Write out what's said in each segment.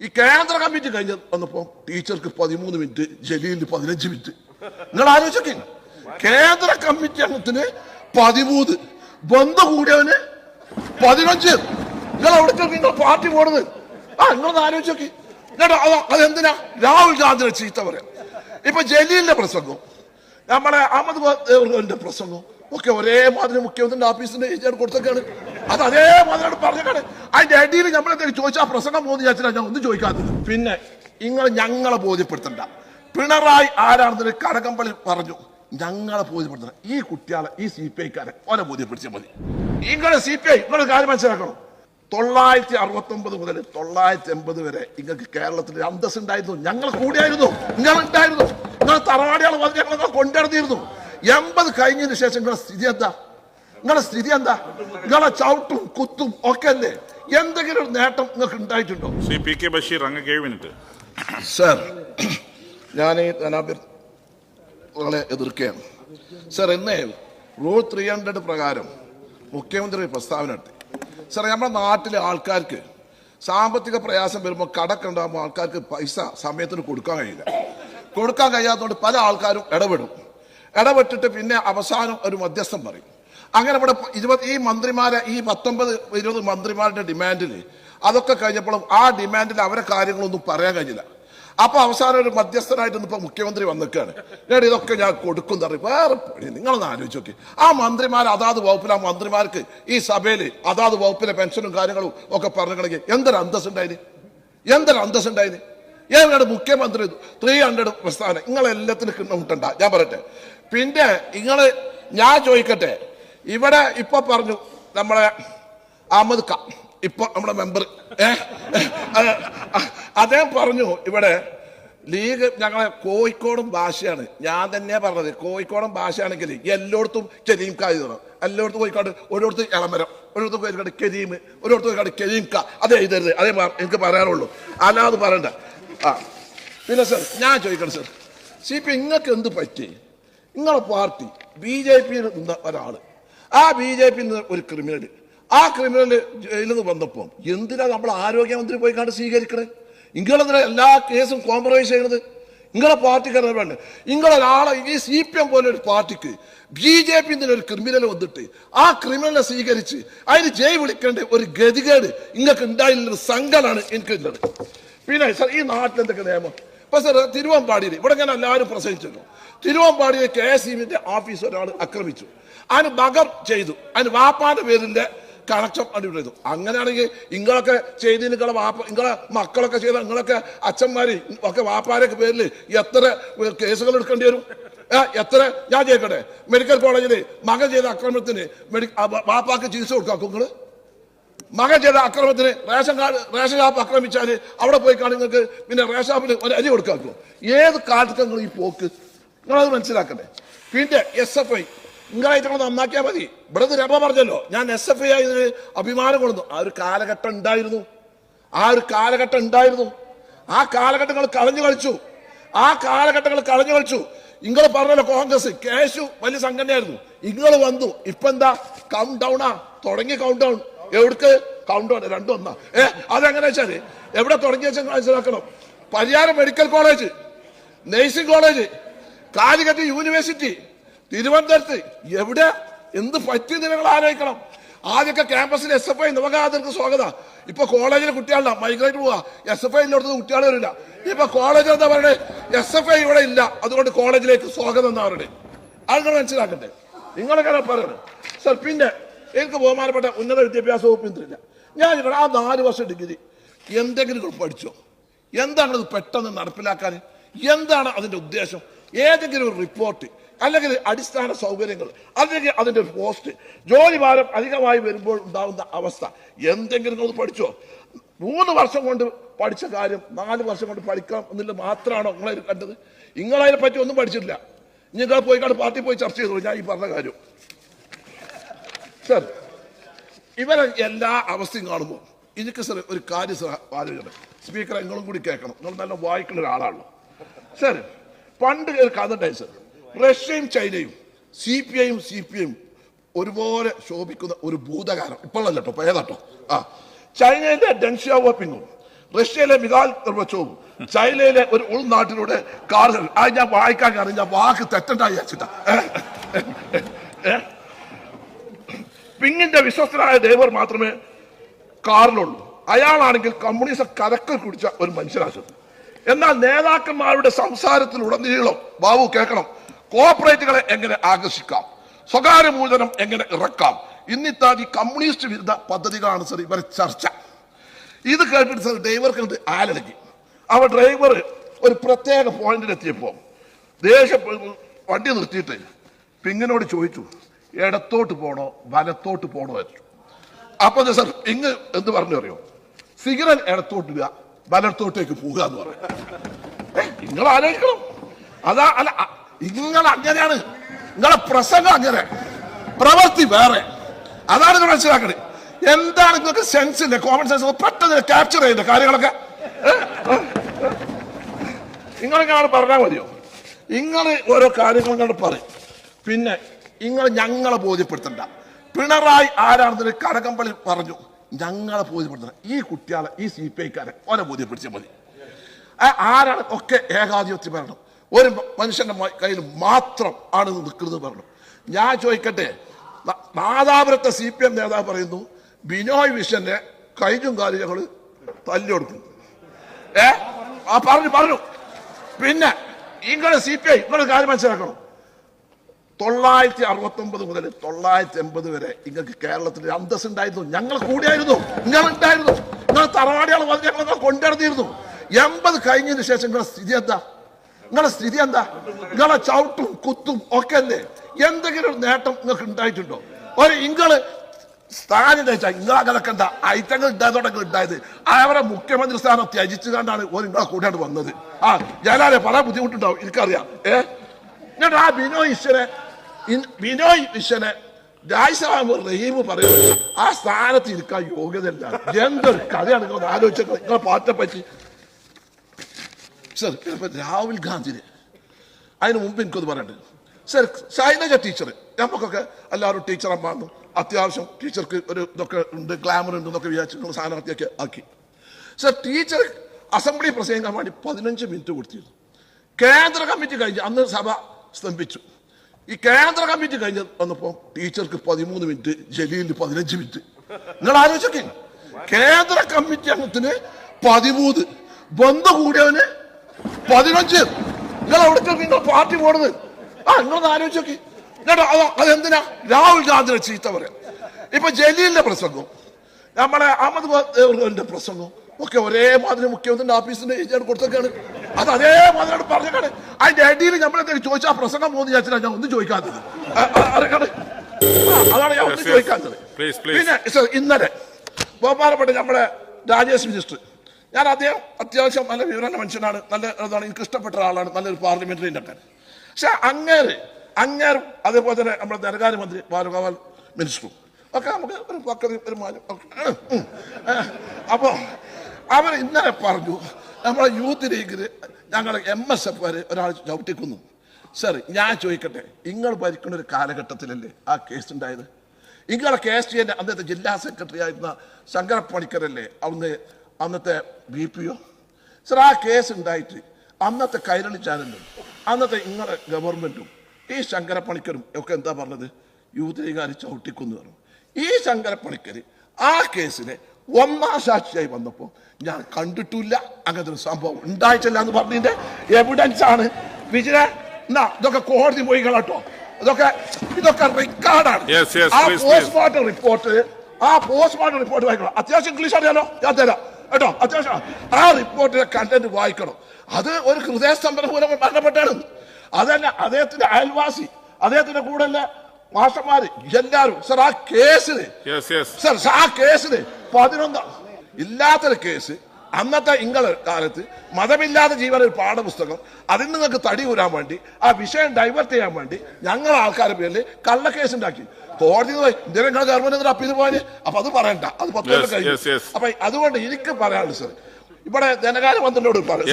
ഈ കേന്ദ്ര കമ്മിറ്റി കഴിഞ്ഞ് വന്നപ്പോ ടീച്ചർക്ക് പതിമൂന്ന് മിനിറ്റ് ജലീലിന് പതിനഞ്ച് മിനിറ്റ്. നിങ്ങൾ ആലോചിച്ചോക്കെ കേന്ദ്ര കമ്മിറ്റി അംഗത്തിന് പതിമൂന്ന് ബന്ധു കൂടിയവന് പതിനഞ്ച്. നിങ്ങൾ അവിടെ നിങ്ങൾ പാർട്ടി പോണത്. ആ നിങ്ങളൊന്ന് ആലോചിച്ചോക്കി. എന്നിട്ട് അതെന്തിനാ? രാഹുൽ ഗാന്ധിയുടെ ചീത്ത പറയാം. ഇപ്പൊ ജലീലിന്റെ പ്രസംഗം. നമ്മളെ അഹമ്മദ് ദേവർഗന്റെ പ്രസംഗം. ഒക്കെ ഒരേ മാതിരി മുഖ്യമന്ത്രിന്റെ ഓഫീസിന്റെ ഏജന്റ് കൊടുത്തൊക്കെയാണ് അത് അതേ മാതിരി പറഞ്ഞാണ് അതിന്റെ അടിയിൽ നമ്മൾ എന്തെങ്കിലും ചോദിച്ചാൽ പ്രസംഗം പോകുന്ന വിചാരിച്ചാൽ ഞാൻ ഒന്നും ചോദിക്കാത്തത്. പിന്നെ നിങ്ങൾ ഞങ്ങളെ ബോധ്യപ്പെടുത്തണ്ട. പിണറായി ആരാണെന്ന് കടകംപള്ളി പറഞ്ഞു. ഞങ്ങളെ ബോധ്യപ്പെടുത്തണം. ഈ കുട്ടികളെ ഈ സി പി ഐക്കാരെ ഓനെ ബോധ്യപ്പെടുത്തിയാൽ മതി. നിങ്ങളെ സി പി ഐ നിങ്ങളൊരു കാര്യം മനസ്സിലാക്കണം. തൊള്ളായിരത്തി അറുപത്തി ഒമ്പത് മുതൽ തൊള്ളായിരത്തി എൺപത് വരെ നിങ്ങൾക്ക് കേരളത്തിൽ അന്തസ് ഉണ്ടായിരുന്നു ഞങ്ങൾ കൂടിയായിരുന്നു. നിങ്ങൾ ഉണ്ടായിരുന്നു നിങ്ങൾ തറവാടികൾ വന്ന് ഞങ്ങൾ കൊണ്ടിരുന്നിരുന്നു എൺപത് കഴിഞ്ഞതിന് ശേഷം നിങ്ങളുടെ സ്ഥിതി എന്താ? നിങ്ങളുടെ സ്ഥിതി എന്താ? നിങ്ങളെ ചവിട്ടും കുത്തും ഒക്കെ അല്ലേ എന്തെങ്കിലും ഒരു നേട്ടം നിങ്ങൾക്ക് ഉണ്ടായിട്ടുണ്ടോ? ശ്രീ പി കെ ബഷീർ അങ്ങ് ഏഴ് മിനിറ്റ് സർ ഞാൻ ഈ ധനാഭ്യർത്ഥനകളെ എതിർക്കുകയാണ്. സർ ഇന്ന് റൂൾ ത്രീ ഹൺഡ്രഡ് പ്രകാരം മുഖ്യമന്ത്രി പ്രസ്താവന നടത്തി. സർ നമ്മുടെ നാട്ടിലെ ആൾക്കാർക്ക് സാമ്പത്തിക പ്രയാസം വരുമ്പോൾ കടക്കുണ്ടാകുമ്പോൾ ആൾക്കാർക്ക് പൈസ സമയത്തിന് കൊടുക്കാൻ കഴിയില്ല. കൊടുക്കാൻ കഴിയാത്തതുകൊണ്ട് പല ആൾക്കാരും ഇടപെടും. ഇടപെട്ടിട്ട് പിന്നെ അവസാനം ഒരു മധ്യസ്ഥം പറയും. അങ്ങനെ ഇവിടെ ഇരുപത് ഈ മന്ത്രിമാരെ ഈ പത്തൊമ്പത് ഇരുപത് മന്ത്രിമാരുടെ ഡിമാൻഡിൽ അതൊക്കെ കഴിഞ്ഞപ്പോഴും ആ ഡിമാൻഡിൽ അവരെ കാര്യങ്ങളൊന്നും പറയാൻ കഴിഞ്ഞില്ല. അപ്പൊ അവസാനം ഒരു മധ്യസ്ഥനായിട്ട് ഇപ്പൊ മുഖ്യമന്ത്രി വന്നിക്കാണ്. ഞാൻ ഇതൊക്കെ ഞാൻ കൊടുക്കും പറയും. വേറെ നിങ്ങളൊന്ന് ആലോചിച്ച് നോക്കി. ആ മന്ത്രിമാർ അതാത് വകുപ്പിൽ ആ മന്ത്രിമാർക്ക് ഈ സഭയിൽ അതാത് വകുപ്പിലെ പെൻഷനും കാര്യങ്ങളും ഒക്കെ പറഞ്ഞിട്ടുണ്ടെങ്കിൽ എന്തൊരു അന്തസ്സുണ്ടായിന്? എന്തൊരു അന്തസ് ഉണ്ടായിന് ഇവിടെ മുഖ്യമന്ത്രി ത്രീ ഹൺഡ്രഡ് പ്രസ്ഥാനം. നിങ്ങളെല്ലാത്തിനും ഞാൻ പറയട്ടെ. പിന്നെ നിങ്ങൾ ഞാൻ ചോദിക്കട്ടെ. ഇവിടെ ഇപ്പൊ പറഞ്ഞു നമ്മളെ അഹമ്മദ് ഖാൻ ഇപ്പൊ നമ്മുടെ മെമ്പർ അദ്ദേഹം പറഞ്ഞു ഇവിടെ ലീഗ് ഞങ്ങളെ കോഴിക്കോടും ഭാഷയാണ് ഞാൻ തന്നെ പറഞ്ഞത്. കോഴിക്കോടും ഭാഷയാണെങ്കിൽ എല്ലായിടത്തും കരീം കാ എഴുതണം എല്ലായിടത്തും കോഴിക്കോട് ഒരിടത്ത് ഇളമരം ഒരിടത്ത് കോഴിക്കോട് കരീം ഒരിടത്ത് കോഴിക്കോട് കരീം കാ. അത് എഴുതരുത് അതേ എനിക്ക് പറയാനുള്ളൂ. അല്ലാതെ പറയണ്ട. ആ. പിന്നെ സർ ഞാൻ ചോദിക്കണം സർ. സി പി നിങ്ങൾക്ക് എന്ത് പറ്റി? നിങ്ങളെ പാർട്ടി ബി ജെ പിയിൽ നിന്ന ഒരാൾ ആ ബി ജെ പിയിൽ നിന്ന് ഒരു ക്രിമിനൽ ആ ക്രിമിനൽ ജയിലിൽ നിന്ന് വന്നപ്പോൾ എന്തിനാ നമ്മൾ ആരോഗ്യമന്ത്രി പോയി കണ്ട് സ്വീകരിക്കണേ? നിങ്ങളെന്തിനാ എല്ലാ കേസും കോംപ്രമൈസ് ചെയ്യണത്? നിങ്ങളെ പാർട്ടിക്കാരെ വേണ്ട? നിങ്ങളൊരാളെ ഈ സി പി എം പോലെ ഒരു പാർട്ടിക്ക് ബി ജെ പി ഒരു ക്രിമിനൽ വന്നിട്ട് ആ ക്രിമിനലിനെ സ്വീകരിച്ച് അതിന് ജയ് വിളിക്കേണ്ട ഒരു ഗതികേട് നിങ്ങൾക്ക് ഉണ്ടായില്ലൊരു സങ്കടമാണ് എനിക്കുള്ളത്. പിന്നെ ഈ നാട്ടിൽ എന്തൊക്കെ നിയമം? ഇപ്പൊ സർ തിരുവമ്പാടിയിൽ ഇവിടെ ഞാൻ എല്ലാവരും പ്രസംഗിച്ചല്ലോ തിരുവമ്പാടിയിൽ കെ എസ് ഇവിന്റെ ഓഫീസ് ഒരാൾ ആക്രമിച്ചു. അതിന് മകം ചെയ്തു. അതിന് വാപ്പാന്റെ പേരിന്റെ കണക്ഷൻ അടിപൊളി ചെയ്തു. അങ്ങനെയാണെങ്കിൽ ഇങ്ങളൊക്കെ ചെയ്ത് നിങ്ങളെ വാപ്പ നിങ്ങളെ മക്കളൊക്കെ ചെയ്ത നിങ്ങളൊക്കെ അച്ഛന്മാര് ഒക്കെ വാപ്പാരൊക്കെ പേരിൽ എത്ര കേസുകൾ എടുക്കേണ്ടി വരും? എത്ര? ഞാൻ ചെയ്യട്ടെ മെഡിക്കൽ കോളേജിൽ മകൻ ചെയ്ത അക്രമത്തിന് മെഡി വാപ്പാക്ക് ചികിത്സ കൊടുക്കാം നിങ്ങൾ മകൻ ചെയ്ത അക്രമത്തിന് റേഷൻ കാർഡ് റേഷൻ ഷാപ്പ് ആക്രമിച്ചാൽ അവിടെ പോയി കാണും നിങ്ങൾക്ക് പിന്നെ റേഷൻ ഷാപ്പിന് ഒരു അരി കൊടുക്കാക്കുമോ ഏത് കാലത്തൊക്കെ നിങ്ങൾ ഈ പോക്ക്? നിങ്ങളത് മനസ്സിലാക്കണ്ടേ? പിന്നെ എസ് എഫ് ഐ നിങ്ങളായിട്ട് നിങ്ങൾ നന്നാക്കിയാൽ മതി. ഇവിടെ നിന്ന് രമ പറഞ്ഞല്ലോ. ഞാൻ എസ് എഫ് ഐ ആയതിന് അഭിമാനം കൊള്ളുന്നു. ആ ഒരു കാലഘട്ടം ഉണ്ടായിരുന്നു. ആ ഒരു കാലഘട്ടം ഉണ്ടായിരുന്നു. ആ കാലഘട്ടങ്ങൾ കളഞ്ഞു കളിച്ചു. ആ കാലഘട്ടങ്ങൾ കളഞ്ഞു കളിച്ചു. നിങ്ങൾ പറഞ്ഞല്ലോ കോൺഗ്രസ് കേശു വലിയ സംഘടനയായിരുന്നു. നിങ്ങൾ വന്നു. ഇപ്പൊ എന്താ കൗണ്ട് ഡൗണാ തുടങ്ങി കൗണ്ട് ഡൗൺ എവിടേക്ക്? കൗണ്ട് ഡൗൺ രണ്ടും ഒന്നാ ഏ അതെങ്ങനെ വെച്ചാൽ എവിടെ തുടങ്ങി വെച്ചാൽ മനസ്സിലാക്കണം. Pariyaram medical college nursing college Calicut university തിരുവനന്തപുരത്ത്. എവിടെ? എന്ത് പറ്റി നിങ്ങൾ ആലോചിക്കണം. ആദ്യമൊക്കെ ക്യാമ്പസിൽ എസ് എഫ് ഐ നവകാതർക്ക് സ്വാഗതം. ഇപ്പൊ കോളേജിലെ കുട്ടികളില്ല മൈഗ്രേറ്റ് പോവാ. എസ് എഫ് ഐ ഇല്ലാത്തത് കുട്ടികൾ വരില്ല. ഇപ്പൊ കോളേജിൽ എന്താ പറയണേ? എസ് എഫ് ഐ ഇവിടെ ഇല്ല. അതുകൊണ്ട് കോളേജിലേക്ക് സ്വാഗതം എന്നാ പറയണേ. ആളുകൾ മനസ്സിലാക്കണ്ടേ? നിങ്ങളൊക്കെ പറയുന്നത് സർ പിന്നെ എനിക്ക് ബഹുമാനപ്പെട്ട ഉന്നത വിദ്യാഭ്യാസ വകുപ്പ് മന്ത്രിയില്ല. ഞാൻ ആ നാല് വർഷം ഡിഗ്രി. എന്തെങ്കിലും പഠിച്ചോ? എന്താണ് ഇത് പെട്ടെന്ന് നടപ്പിലാക്കാൻ? എന്താണ് അതിന്റെ ഉദ്ദേശം? ഏതെങ്കിലും ഒരു റിപ്പോർട്ട് അല്ലെങ്കിൽ അടിസ്ഥാന സൗകര്യങ്ങൾ അല്ലെങ്കിൽ അതിന്റെ പോസ്റ്റ് ജോലി ഭാരം അധികമായി വരുമ്പോൾ ഉണ്ടാകുന്ന അവസ്ഥ. എന്തെങ്കിലും ഒന്ന് പഠിച്ചോ? മൂന്ന് വർഷം കൊണ്ട് പഠിച്ച കാര്യം നാല് വർഷം കൊണ്ട് പഠിക്കാം എന്നുള്ളത് മാത്രമാണോ നിങ്ങളതിൽ കണ്ടത്? നിങ്ങളതിനെ പറ്റി ഒന്നും പഠിച്ചിട്ടില്ല. നിങ്ങൾ പോയി കണ്ട് പാർട്ടി പോയി ചർച്ച ചെയ്തോളൂ. ഞാൻ ഈ പറഞ്ഞ കാര്യം. സർ ഇവരെ എല്ലാ അവസ്ഥയും കാണുമ്പോൾ എനിക്ക് സർ ഒരു കാര്യം സർ ആലോചിക്കണം സ്പീക്കർ നിങ്ങളും കൂടി കേൾക്കണം. നിങ്ങൾ നല്ല വായിക്കുന്ന ഒരാളാണല്ലോ. സർ പണ്ട് ഒരു കഥ ഉണ്ടായി സർ റഷ്യയും ചൈനയും സി പി ഐയും സി പി ഐയും ഒരുപോലെ ശോഭിക്കുന്ന ഒരു ഭൂതകാലം. ഇപ്പോഴല്ല കേട്ടോ ഏതാട്ടോ ആ ചൈനയിലെ ഡെൻഷ്യാവോപ്പിങ്ങും റഷ്യയിലെ മിതാൽ നിർവചവും ചൈനയിലെ ഒരു ഉൾനാട്ടിലൂടെ കാർ ആ ഞാൻ വായിക്കാൻ കാരണം ഞാൻ വാക്ക് തെറ്റണ്ടായി വെച്ചിട്ടാ പിങ്ങിന്റെ വിശ്വസ്തനായ ഡ്രൈവർ മാത്രമേ കാറിലുള്ളൂ. അയാളാണെങ്കിൽ കമ്മ്യൂണിസം കരക്കൽ കുടിച്ച ഒരു മനുഷ്യരാശം എന്നാൽ നേതാക്കന്മാരുടെ സംസാരത്തിലുടനീളം ബാബു കേൾക്കണം. കോർപ്പറേറ്റുകളെ എങ്ങനെ ആകർഷിക്കാം? സ്വകാര്യ മൂലധനം എങ്ങനെ ഇറക്കാം? ഇന്നിത്താതി കമ്മ്യൂണിസ്റ്റ് വിരുദ്ധ പദ്ധതികളാണ് സർ ഇവരെ ചർച്ച. ഇത് കേട്ടിട്ട് സർ ഡ്രൈവർക്ക് ആലടക്കി അവ ഡ്രൈവർ ഒരു പ്രത്യേക പോയിന്റിലെത്തിയപ്പോൾ ദേഷ്യം വണ്ടി നിർത്തിയിട്ട് പിങ്ങിനോട് ചോദിച്ചു ഇടത്തോട്ട് പോണോ വലത്തോട്ട് പോണോ എന്ന് അപ്പൊ സർ ഇങ്ങ് എന്ത് പറഞ്ഞു അറിയോ? സിഗ്നൽ ഇടത്തോട്ട് ഇടുക വലത്തോട്ടേക്ക് പോവുക എന്ന് പറയും. നിങ്ങൾ ആലോചിക്കണം. അതാ അല്ല നിങ്ങൾ അങ്ങനെയാണ്. നിങ്ങളെ പ്രസംഗം അങ്ങനെ. പ്രവൃത്തി വേറെ. അതാണ് നിങ്ങൾ മനസ്സിലാക്കണത് എന്താണ് നിങ്ങൾക്ക് സെൻസ് ഇല്ല കോമൺ സെൻസ് പെട്ടെന്ന് ക്യാപ്ചർ ചെയ്യുന്ന കാര്യങ്ങളൊക്കെ? നിങ്ങളിങ്ങനെ പറഞ്ഞാൽ മതിയോ? നിങ്ങൾ ഓരോ കാര്യങ്ങൾ കണ്ട് പറയും. പിന്നെ നിങ്ങൾ ഞങ്ങളെ ബോധ്യപ്പെടുത്തണ്ട. പിണറായി ആരാണെന്ന് കടകമ്പളി പറഞ്ഞു. ഞങ്ങളെ ബോധ്യപ്പെടുത്തണം ഈ കുട്ടികളെ ഈ സി പി ഐക്കാരെ ഓനെ ബോധ്യപ്പെടുത്തിയാൽ മതി. ആരാണ് ഒക്കെ ഏകാധിപത്യം വരണം ഒരു മനുഷ്യന്റെ കയ്യിൽ മാത്രം ആണ് നിൽക്കുന്നത് പറഞ്ഞു ഞാൻ ചോദിക്കട്ടെ നാദാപുരത്തെ സി പി എം നേതാവ് പറയുന്നു ബിനോയ് വിശ്വന്റെ കൈയും കാലും ഞങ്ങൾ തല്ലി കൊടുക്കും ഏ? ആ പറഞ്ഞു പറഞ്ഞു. പിന്നെ ഇങ്ങനെ സി പി ഐ ഇങ്ങനെ കാര്യം മനസ്സിലാക്കണം. തൊള്ളായിരത്തി അറുപത്തി ഒമ്പത് മുതൽ തൊള്ളായിരത്തി എൺപത് വരെ നിങ്ങൾക്ക് കേരളത്തിൽ അന്തസ് ഉണ്ടായിരുന്നു ഞങ്ങൾ കൂടിയായിരുന്നു. നിങ്ങൾ ഉണ്ടായിരുന്നു നിങ്ങൾ തറവാടികൾ വന്ന് ഞങ്ങൾ കൊണ്ടിരുന്നിരുന്നു എൺപത് കഴിഞ്ഞതിന് ശേഷം നിങ്ങളുടെ സ്ഥിതി എന്താ? നിങ്ങളുടെ സ്ഥിതി എന്താ? നിങ്ങളെ ചവിട്ടും കുത്തും ഒക്കെ അല്ലേ എന്തെങ്കിലും ഒരു നേട്ടം നിങ്ങൾക്ക് ഉണ്ടായിട്ടുണ്ടോ? ഒരു ഇങ്ങൾ സ്ഥാനം നിങ്ങൾ അങ്ങനെ കണ്ട ഐറ്റങ്ങൾ ഉണ്ടായതോടെ ഉണ്ടായത്. അവരെ മുഖ്യമന്ത്രി സ്ഥാനം ത്യജിച്ചു കണ്ടാണ് ഒരു നിങ്ങളെ കൂടെയാണ് വന്നത്. ആ ഞാനാരെ പല ബുദ്ധിമുട്ടുണ്ടാവും. എനിക്കറിയാം. ഏ? എന്നിട്ട് ആ ബിനോ ഈശ്വരെ ബിനോയ് വിശ്വനെ രാജ്യസഭ റഹീം പറയുന്നത് ആ സ്ഥാനത്ത് ഇരിക്കാൻ യോഗ്യതയില്ല. എന്തൊരു കഥയാണ് നിങ്ങൾ ആലോചിച്ചത് നിങ്ങളെ പാർട്ടിയെ പറ്റി. സർ രാഹുൽ ഗാന്ധിന് അതിന് മുമ്പ് എനിക്കൊന്ന് പറയണ്ട്. സർ ശൈലജ ടീച്ചർ നമുക്കൊക്കെ എല്ലാവരും ടീച്ചർ അമ്മാന്ന് അത്യാവശ്യം ടീച്ചർക്ക് ഒരു ഇതൊക്കെ ഉണ്ട് ഗ്ലാമർ ഉണ്ട് എന്നൊക്കെ വിചാരിച്ച് നിങ്ങൾ സ്ഥാനാർത്ഥിയൊക്കെ ആക്കി. സർ ടീച്ചർ അസംബ്ലി പ്രസംഗിക്കാൻ വേണ്ടി പതിനഞ്ച് മിനിറ്റ് കൊടുത്തിരുന്നു. കേന്ദ്ര കമ്മിറ്റി കഴിഞ്ഞ് അന്ന് സഭ സ്തംഭിച്ചു. ഈ കേന്ദ്ര കമ്മിറ്റി കഴിഞ്ഞ വന്നപ്പോൾ ടീച്ചർക്ക് പതിമൂന്ന് മിനിറ്റ് ജലീലിന് പതിനഞ്ച് മിനിറ്റ്. നിങ്ങൾ ആലോചിക്കേ കേന്ദ്ര കമ്മിറ്റി അംഗത്തിന് പതിമൂന്ന് ബന്ധു കൂടിയവന് പതിനഞ്ച്. നിങ്ങൾ അവിടുത്തെ നിങ്ങൾ പാർട്ടി പോണത്. ആ നിങ്ങളൊന്ന് ആലോചിച്ചോക്കി. കേട്ടോ അത് അതെന്തിനാ? രാഹുൽ ഗാന്ധിയുടെ ചീത്ത പറയാം. ഇപ്പൊ ജലീലിന്റെ പ്രസംഗം. നമ്മളെ അഹമ്മദ് പ്രസംഗം. ഒക്കെ ഒരേ മാതിരി മുഖ്യമന്ത്രിന്റെ ഓഫീസിന്റെ ഏജിയാണ് കൊടുത്തൊക്കെയാണ്. അത് അതേ മാതിരി പറഞ്ഞാണ് അതിന്റെ അടിയിൽ നമ്മളെന്തെങ്കിലും ചോദിച്ചാൽ ആ പ്രസംഗം പോകുന്ന വിചാരിച്ചാൽ ഞാൻ ഒന്നും ചോദിക്കാത്തത്. അതാണ് ഞാൻ ഒന്നും. ചോദിക്കാത്തത്. പിന്നെ ഇന്നലെ ബഹുമാനപ്പെട്ട നമ്മുടെ രാജേഷ് മിനിസ്റ്റർ ഞാൻ അദ്ദേഹം അത്യാവശ്യം നല്ല വിവരണ മനുഷ്യനാണ് നല്ല എന്താണ് എനിക്ക് ഇഷ്ടപ്പെട്ട ആളാണ് നല്ലൊരു പാർലമെന്ററി ഉണ്ടാക്കാൻ പക്ഷെ അങ്ങേര് അങ്ങേരും അതേപോലെ തന്നെ നമ്മുടെ ധനകാര്യമന്ത്രി ബാലഗോപാൽ മിനിസ്റ്ററും. ഒക്കെ നമുക്ക് ഒരു പക്കതി ഒരു മാറ്റം ഒക്കെ. അവർ ഇന്നലെ പറഞ്ഞു നമ്മളെ യൂത്ത് ലീഗിൽ ഞങ്ങൾ എം എസ് എഫ് വരെ ഒരാൾ ചവിട്ടിക്കുന്നു സർ ഞാൻ ചോദിക്കട്ടെ നിങ്ങൾ ഭരിക്കുന്ന ഒരു കാലഘട്ടത്തിലല്ലേ ആ കേസ് ഉണ്ടായത്? ഇങ്ങളെ കേസ് എന്റെ അന്നത്തെ ജില്ലാ സെക്രട്ടറി ആയിരുന്ന ശങ്കരപ്പണിക്കരല്ലേ അന്ന് അന്നത്തെ ബി പി ഒ? സർ ആ കേസ് ഉണ്ടായിട്ട് അന്നത്തെ കൈരളി ചാനലും അന്നത്തെ നിങ്ങളുടെ ഗവൺമെന്റും ഈ ശങ്കരപ്പണിക്കരും ഒക്കെ എന്താ പറഞ്ഞത്? യൂത്ത് ലീഗുകാർ ചവിട്ടിക്കുന്നു പറഞ്ഞു. ഈ ശങ്കരപ്പണിക്കര് ആ കേസിലെ ഒന്നാം സാക്ഷിയായി വന്നപ്പോൾ ഞാൻ കണ്ടിട്ടില്ല. അങ്ങനത്തെ ഒരു സംഭവം ഉണ്ടായിട്ടില്ല എന്ന് പറഞ്ഞതിന്റെ എവിഡൻസ് ആണ്. വിജയ എന്നാ ഇതൊക്കെ കോടതി പോയി കേട്ടോ ഇതൊക്കെ ഇതൊക്കെ റെക്കോർഡാണ് ആ. പോസ്റ്റ്മോർട്ടം റിപ്പോർട്ട് ആ പോസ്റ്റ്മോർട്ടം റിപ്പോർട്ട് വായിക്കണം. അത്യാവശ്യം ഇംഗ്ലീഷ് അറിയാലോ? ഞാൻ തരാം. കേട്ടോ? അത്യാവശ്യം ആ റിപ്പോർട്ടിലെ കണ്ടന്റ് വായിക്കണം. അത് ഒരു ഹൃദയസ്തംഭന മൂലം മരണപ്പെട്ടാണ്. അതല്ല അദ്ദേഹത്തിന്റെ അയൽവാസി അദ്ദേഹത്തിന്റെ കൂടെ മാഷന്മാര് എല്ലാരും സർ ആ കേസിന് സർ ആ കേസിന് പതിനൊന്ന് ഇല്ലാത്തൊരു കേസ് അന്നത്തെ ഇങ്ങള കാലത്ത് മതമില്ലാത്ത ജീവൻ ഒരു പാഠപുസ്തകം അതിൽ നിങ്ങൾക്ക് തടി കൂരാൻ വേണ്ടി ആ വിഷയം ഡൈവേർട്ട് ചെയ്യാൻ വേണ്ടി ഞങ്ങൾ ആൾക്കാരുടെ പേരിൽ കള്ളക്കേസ് ഉണ്ടാക്കി കോടതി ഇന്ത്യൻ നിങ്ങൾ ഗവൺമെന്റ് അപ്പീൽ പോയാൽ അപ്പൊ അത് പറയണ്ട. അത് പത്ത് കൊല്ലം കഴിഞ്ഞു. അപ്പൊ അതുകൊണ്ട് എനിക്ക് പറയാനുള്ളത് സാർ ഇവിടെ ധനകാര്യ മന്ത്രിയോട്. പറയാം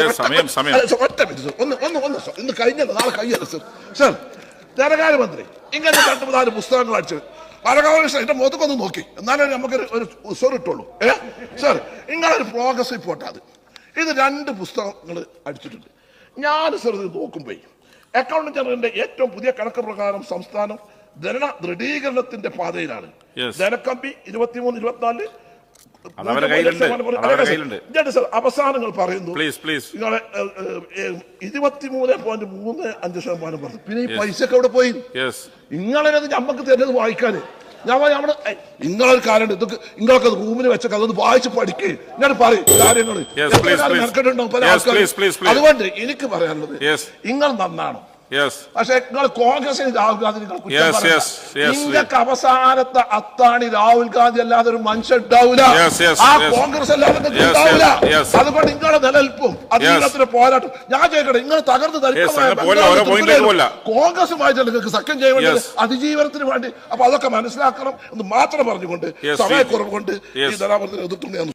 ഒന്ന് ഒന്ന് ഒന്ന് സാർ ഇന്ന് കഴിഞ്ഞല്ലോ നാളെ കഴിയല്ലോ സാർ. സർ ധനകാര്യമന്ത്രി. ഇങ്ങനെ രണ്ട് മൂന്നാൽ പുസ്തകങ്ങൾ അടിച്ചത് ബാലഗോപാലകൃഷ്ണൻ എന്റെ മുഖത്തൊക്കെ ഒന്ന് നോക്കി. എന്നാലേ നമുക്ക് ഒരു ഉസർ ഇട്ടുള്ളൂ ഏ? സാർ ഇങ്ങനൊരു പ്രോഗ്രസ് റിപ്പോർട്ട് അത്. ഇത് രണ്ട് പുസ്തകങ്ങൾ അടിച്ചിട്ടുണ്ട്. ഞാൻ സാർ ഇത് നോക്കുമ്പോൾ അക്കൗണ്ട് ജനറലിന്റെ ഏറ്റവും പുതിയ കണക്ക് പ്രകാരം സംസ്ഥാനം ധന ദൃഢീകരണത്തിന്റെ പാതയിലാണ്. ധനക്കമ്പി ഇരുപത്തിമൂന്ന് ഇരുപത്തിനാല് അവസാനങ്ങൾ പറയുന്നു. പ്ലീസ് പ്ലീസ് നിങ്ങളെ ഇരുപത്തിമൂന്ന് പോയിന്റ് മൂന്ന് അഞ്ച് ശതമാനം പറഞ്ഞു. പിന്നെ ഈ പൈസ ഒക്കെ എവിടെ പോയി? നിങ്ങളെ നമ്മക്ക് ഞമ്മക്ക് തരുന്നത് വായിക്കാന്. ഞാൻ നമ്മൾ നിങ്ങളൊരു കാര്യം ഇതൊക്കെ നിങ്ങളൊക്കെ റൂമിൽ വെച്ചൊക്കെ അതൊന്ന് വായിച്ച് പഠിക്കേ. ഞാൻ പറയും കാര്യങ്ങൾ. അതുകൊണ്ട് എനിക്ക് പറയാനുള്ളത് നിങ്ങൾ നന്നാണോ? പക്ഷെ നിങ്ങൾ കോൺഗ്രസിന് രാഹുൽ ഗാന്ധി നിങ്ങൾക്ക് അവസാനത്തെ അത്താണി രാഹുൽ ഗാന്ധി അല്ലാതെ ഒരു മനുഷ്യൻ ഉണ്ടാവില്ല. ആ കോൺഗ്രസ് അല്ലാതെ ഉണ്ടാവില്ല. അതുകൊണ്ട് നിങ്ങളുടെ നിലനിൽപ്പും അധികാരത്തിന്റെ പോരാട്ടം ഞാൻ ചോദിക്കട്ടെ നിങ്ങൾ തകർന്ന്. കോൺഗ്രസുമായിട്ട് നിങ്ങൾക്ക് സഖ്യം ചെയ്യേണ്ടത്. അതിജീവനത്തിന് വേണ്ടി. അപ്പൊ അതൊക്കെ മനസ്സിലാക്കണം എന്ന് മാത്രം പറഞ്ഞുകൊണ്ട് സമയക്കുറവ് കൊണ്ട് ഈ Yes. എതിർത്തുണ്ടെന്ന്